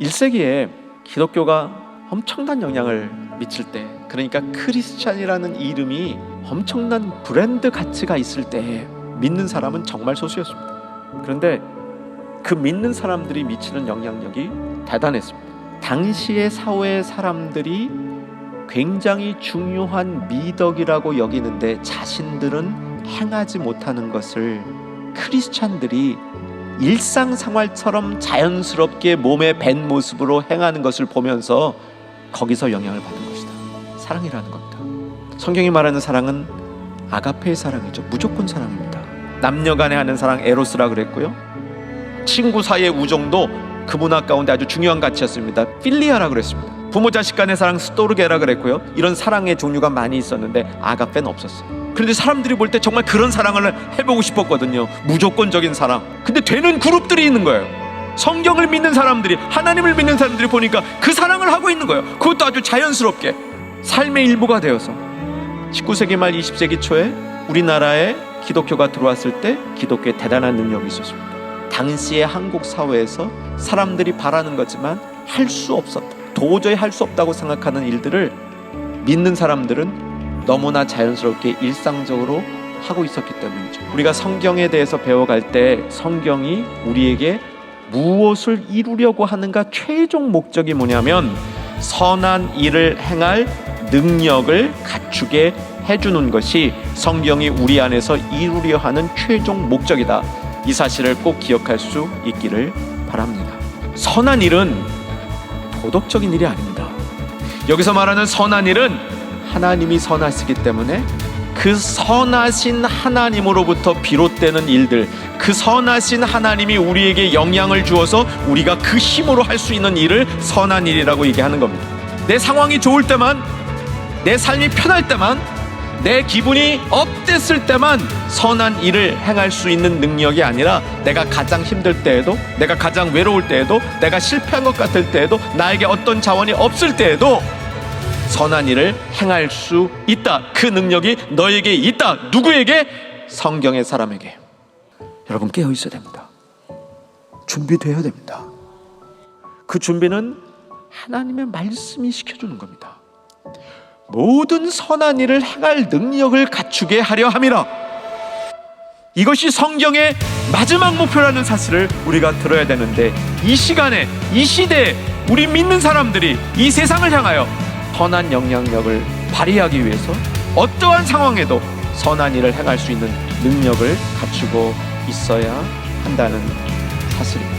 1세기에 기독교가 엄청난 영향을 미칠 때 그러니까 크리스찬이라는 이름이 엄청난 브랜드 가치가 있을 때 믿는 사람은 정말 소수였습니다. 그런데 그 믿는 사람들이 미치는 영향력이 대단했습니다. 당시의 사회 사람들이 굉장히 중요한 미덕이라고 여기는데 자신들은 행하지 못하는 것을 크리스찬들이 일상생활처럼 자연스럽게 몸에 밴 모습으로 행하는 것을 보면서 거기서 영향을 받은 것이다. 사랑이라는 겁니다. 성경이 말하는 사랑은 아가페의 사랑이죠. 무조건 사랑입니다. 남녀 간에 하는 사랑 에로스라 그랬고요. 친구 사이의 우정도 그 문화 가운데 아주 중요한 가치였습니다. 필리아라 그랬습니다. 부모 자식 간의 사랑 스토르게라 그랬고요. 이런 사랑의 종류가 많이 있었는데 아가페는 없었어요. 그런데 사람들이 볼 때 정말 그런 사랑을 해보고 싶었거든요. 무조건적인 사랑. 근데 되는 그룹들이 있는 거예요. 성경을 믿는 사람들이 하나님을 믿는 사람들이 보니까 그 사랑을 하고 있는 거예요. 그것도 아주 자연스럽게 삶의 일부가 되어서 19세기 말 20세기 초에 우리나라에 기독교가 들어왔을 때 기독교에 대단한 능력이 있었습니다. 당시의 한국 사회에서 사람들이 바라는 거지만 할 수 없었다. 도저히 할 수 없다고 생각하는 일들을 믿는 사람들은 너무나 자연스럽게 일상적으로 하고 있었기 때문이죠. 우리가 성경에 대해서 배워갈 때 성경이 우리에게 무엇을 이루려고 하는가 최종 목적이 뭐냐면 선한 일을 행할 능력을 갖추게 해주는 것이 성경이 우리 안에서 이루려 하는 최종 목적이다. 이 사실을 꼭 기억할 수 있기를 바랍니다. 선한 일은 도덕적인 일이 아닙니다. 여기서 말하는 선한 일은 하나님이 선하시기 때문에 그 선하신 하나님으로부터 비롯되는 일들, 그 선하신 하나님이 우리에게 영향을 주어서 우리가 그 힘으로 할 수 있는 일을 선한 일이라고 얘기하는 겁니다. 내 상황이 좋을 때만, 내 삶이 편할 때만, 내 기분이 업됐을 때만 선한 일을 행할 수 있는 능력이 아니라 내가 가장 힘들 때에도, 내가 가장 외로울 때에도, 내가 실패한 것 같을 때에도, 나에게 어떤 자원이 없을 때에도 선한 일을 행할 수 있다. 그 능력이 너에게 있다. 누구에게? 성경의 사람에게. 여러분 깨어 있어야 됩니다. 준비되어야 됩니다. 그 준비는 하나님의 말씀이 시켜주는 겁니다. 모든 선한 일을 행할 능력을 갖추게 하려 함이라. 이것이 성경의 마지막 목표라는 사실을 우리가 들어야 되는데 이 시간에 이 시대에 우리 믿는 사람들이 이 세상을 향하여 선한 영향력을 발휘하기 위해서 어떠한 상황에도 선한 일을 행할 수 있는 능력을 갖추고 있어야 한다는 사실입니다.